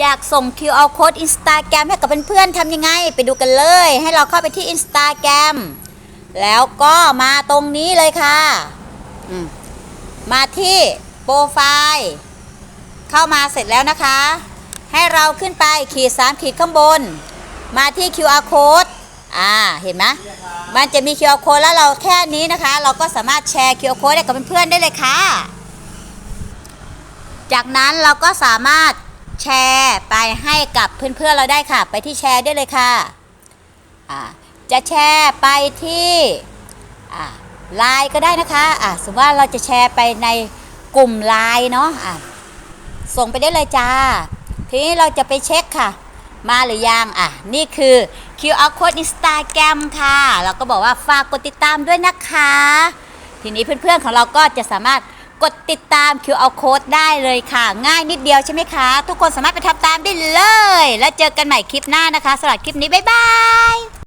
อยากส่ง QR code Instagram ให้กับเพื่อนๆทำยังไง ไปดูกันเลย ให้เราเข้าไปที่ Instagram แล้วก็มาตรงนี้เลยค่ะมมาที่โปรไฟล์เข้ามาเสร็จแล้วนะคะ ให้เราขึ้นไปขีด 3 ขีดข้างบน มาที่ QR code อ่าเห็นไหมมันจะมี QR code แล้วเราแค่นี้นะคะ เราก็สามารถแชร์ QR code ให้กับเพื่อนๆได้เลยค่ะ จากนั้นเราก็สามารถ แชร์ไปให้กับเพื่อนๆเราได้ค่ะ ไปที่แชร์ได้เลยค่ะอ่าจะแชร์ไปที่ไลน์ก็ได้นะคะอ่าสมมติว่าเราจะแชร์ไปในกลุ่มไลน์เนาะอ่าส่งไปได้เลยจ้า ทีนี้เราจะไปเช็คค่ะ มาหรือยังอะ นี่คือ QR code Instagram ค่ะ เราก็บอกว่าฝากกดติดตามด้วยนะคะ ทีนี้เพื่อนๆของเราก็จะสามารถ กดติดตาม QR code ได้เลยค่ะ ง่ายนิดเดียวใช่ไหมคะ ทุกคนสามารถไปทำตามได้เลย แล้วเจอกันใหม่คลิปหน้านะคะสำหรับคลิปนี้ บ๊ายบาย